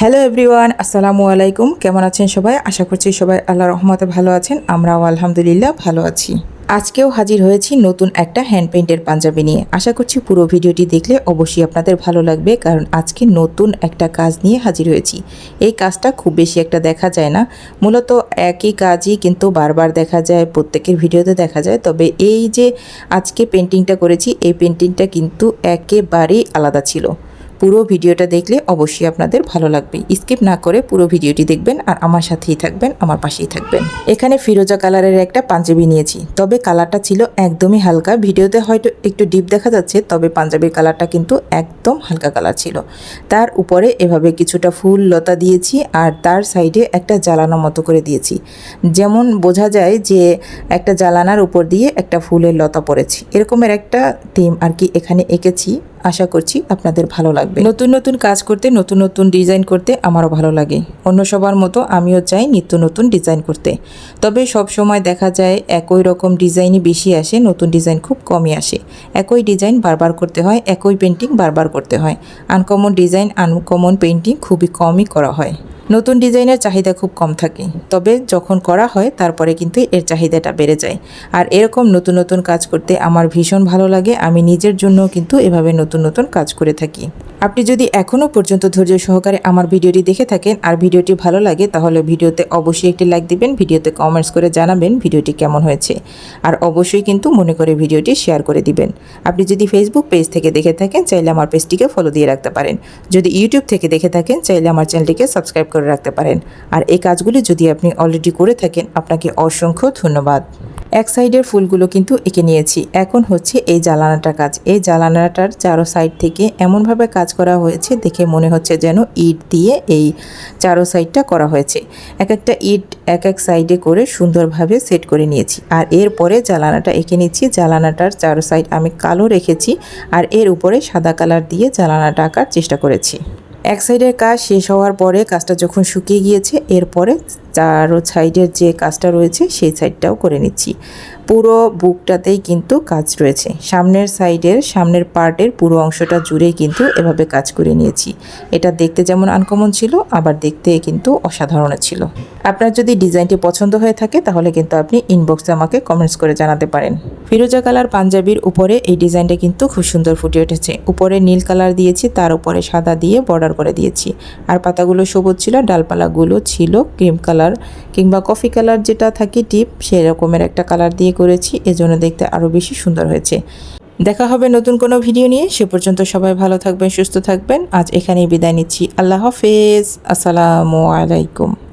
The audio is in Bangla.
হ্যালো এভরিওয়ান আসসালামু আলাইকুম কেমন আছেন সবাই? আশা করছি সবাই আল্লাহ রহমতে ভালো আছেন। আমরাও আলহামদুলিল্লাহ ভালো আছি। আজকেও হাজির হয়েছি নতুন একটা হ্যান্ড পেইন্টের পাঞ্জাবি নিয়ে। আশা করছি পুরো ভিডিওটি দেখলে অবশ্যই আপনাদের ভালো লাগবে, কারণ আজকে নতুন একটা কাজ নিয়ে হাজির হয়েছি। এই কাজটা খুব বেশি একটা দেখা যায় না। মূলত একই কাজই কিন্তু বারবার দেখা যায়, প্রত্যেকের ভিডিওতে দেখা যায়। তবে এই যে আজকে পেন্টিংটা করেছি, এই পেন্টিংটা কিন্তু একেবারেই আলাদা ছিল। পুরো ভিডিওটা দেখলে অবশ্যই আপনাদের ভালো লাগবে। স্কিপ না করে পুরো ভিডিওটি দেখবেন আর আমার সাথেই থাকবেন, আমার পাশেই থাকবেন। এখানে ফিরোজা কালারের একটা পাঞ্জাবি নিয়েছি, তবে কালারটা ছিল একদমই হালকা। ভিডিওতে হয়তো একটু ডিপ দেখা যাচ্ছে, তবে পাঞ্জাবির কালারটা কিন্তু একদম হালকা কালার ছিল। তার উপরে এভাবে কিছুটা ফুল লতা দিয়েছি আর তার সাইডে একটা জ্বালানো মতো করে দিয়েছি। যেমন বোঝা যায় যে একটা জ্বালানার উপর দিয়ে একটা ফুলের লতা পড়েছে। এরকমের একটা থিম আর কি এখানে এঁকেছি। আশা করছি আপনাদের ভালো লাগবে। নতুন নতুন কাজ করতে, নতুন নতুন ডিজাইন করতে আমারও ভালো লাগে। অন্য সবার মতো আমিও চাই নিত্য নতুন ডিজাইন করতে। তবে সব সময় দেখা যায় একই রকম ডিজাইনই বেশি আসে, নতুন ডিজাইন খুব কমই আসে। একই ডিজাইন বারবার করতে হয়, একই পেন্টিং বারবার করতে হয়। আনকমন ডিজাইন আনকমন পেন্টিং খুবই কমই করা হয়। নতুন ডিজাইনের চাহিদা খুব কম থাকে। তবে যখন করা হয়, তারপরে কিন্তু এর চাহিদাটা বেড়ে যায়। আর এরকম নতুন নতুন কাজ করতে আমার ভীষণ ভালো লাগে। আমি নিজের জন্য কিন্তু এভাবে নতুন নতুন কাজ করে থাকি। আপনি যদি এখনও পর্যন্ত ধৈর্য সহকারে আমার ভিডিওটি দেখে থাকেন আর ভিডিওটি ভালো লাগে, তাহলে ভিডিওতে অবশ্যই একটি লাইক দিবেন, ভিডিওতে কমেন্টস করে জানাবেন ভিডিওটি কেমন হয়েছে। আর অবশ্যই কিন্তু মনে করে ভিডিওটি শেয়ার করে দিবেন। আপনি যদি ফেসবুক পেজ থেকে দেখে থাকেন, চাইলে আমার পেজটিকে ফলো দিয়ে রাখতে পারেন। যদি ইউটিউব থেকে দেখে থাকেন, চাইলে আমার চ্যানেলটিকে সাবস্ক্রাইব করে রাখতে পারেন। আর এই কাজগুলি যদি আপনি অলরেডি করে থাকেন, আপনাকে অসংখ্য ধন্যবাদ। এক সাইডের ফুলগুলো কিন্তু এঁকে নিয়েছি। এখন হচ্ছে এই জ্বালানাটার কাজ। এই জ্বালানাটার চারো সাইড থেকে এমনভাবে কাজ করা হয়েছে, দেখে মনে হচ্ছে যেন ইট দিয়ে এই চারো সাইডটা করা হয়েছে। এক একটা ইট এক এক সাইডে করে সুন্দরভাবে সেট করে নিয়েছি। আর এরপরে জ্বালানাটা এঁকে নিচ্ছি। জ্বালানাটার চারো সাইড আমি কালো রেখেছি। আর এর উপরে সাদা কালার দিয়ে জ্বালানাটা আঁকার চেষ্টা করেছি। এক সাইডের কাজ শেষ হওয়ার পরে কাজটা যখন শুকিয়ে গিয়েছে এরপরে চারো সাইডের যে কাজটা রয়েছে সেই সাইডটাও করে নিচ্ছি। পুরো বুকটাতেই কিন্তু কাজ রয়েছে। সামনের সাইডের, সামনের পার্টের পুরো অংশটা জুড়েই কিন্তু এভাবে কাজ করে নিয়েছি। এটা দেখতে যেমন আনকমন ছিল, আবার দেখতে কিন্তু অসাধারণ ছিল। আপনার যদি ডিজাইনটি পছন্দ হয়ে থাকে, তাহলে কিন্তু আপনি ইনবক্সে আমাকে কমেন্টস করে জানাতে পারেন। ফিরোজা কালার পাঞ্জাবির উপরে এই ডিজাইনটা কিন্তু খুব সুন্দর ফুটে উঠেছে। উপরে নীল কালার দিয়েছি, তার উপরে সাদা দিয়ে বর্ডার করে দিয়েছি। আর পাতাগুলো সবুজ ছিল, ডালপালাগুলো ছিল ক্রিম কালার কিংবা কফি কালার যেটা থাকে টিপ সেই রকমের একটা কালার দিয়ে করেছি, এজন্য দেখতে আরও বেশি সুন্দর হয়েছে। দেখা হবে নতুন কোনো ভিডিও নিয়ে। সে পর্যন্ত সবাই ভালো থাকবেন, সুস্থ থাকবেন। আজ এখানেই বিদায় নিচ্ছি। আল্লাহ হাফেজ। আসসালামু আলাইকুম।